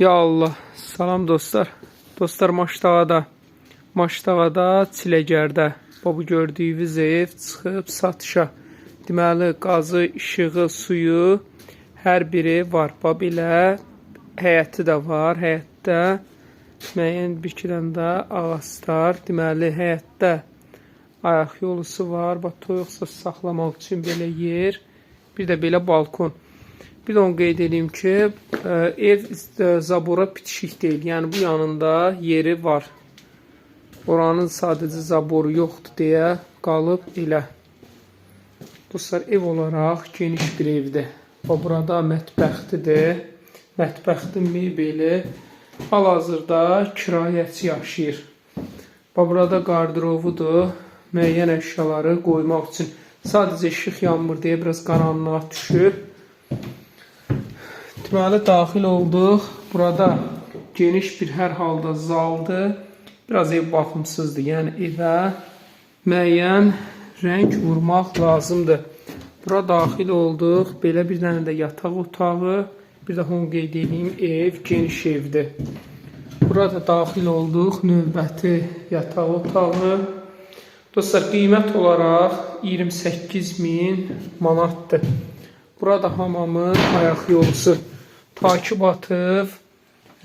Ya Allah. Salam dostlar. Dostlar Maşdağada. Maşdağada Çiləgərdə. Bu gördüyünüz ev çıxıb satışa. Deməli, qazı, işığı, suyu hər biri var. Bax belə həyəti də var. Həyətdə müəyyən bir iki dənə də ağaclar. Deməli, həyətdə ayaq yolusu var. Bax toyuqsa saxlamaq üçün belə yer. Bir də belə balkon. Bir də onu qeyd edeyim ki, e, ev zabora bitişik deyil. Yəni bu yanında yeri var. Oranın sadəcə zaboru yoxdur deyə qalıb elə. Dostlar, ev olaraq geniş bir evdir. Və burada mətbəxtidir. Mətbəxtin mebeli hal-hazırda kirayəçi yaşayır. Və burada qardırovudur. Müəyyən əşyaları qoymaq üçün. Sadəcə işıq yanmır deyə biraz qaranlığa düşüb. Deməli daxil olduq. Burada geniş bir hər halda zaldır. Biraz ev baxımsızdır. Yəni evə müəyyən rəng vurmaq lazımdır. Bura daxil olduq. Belə bir dənə də yataq otağı. Bir də onu qeyd ev geniş evdir. Burada daxil olduq. Növbəti yataq otağı. Dostlar, qiymət olaraq 28 min manatdır. Burada hamamın ayaq yolusu takip atıb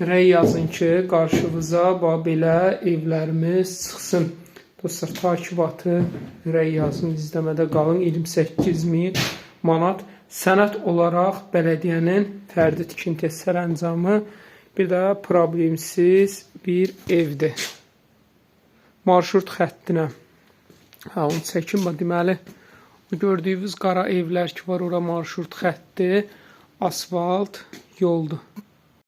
rəy yazın ki, qarşınıza bax belə evlərimiz çıxsın. Dostlar, takip atıb rəy yazın, izləmədə qalın. 28 min manat sənəd olaraq bələdiyyənin fərdi tikinti sərəncamı bir də problemsiz bir evdir. Marşrut xəttinə Hə, onu çəkin bax deməli bu gördüyünüz qara evlər ki var ora marşrut xətti, asfalt yoldur.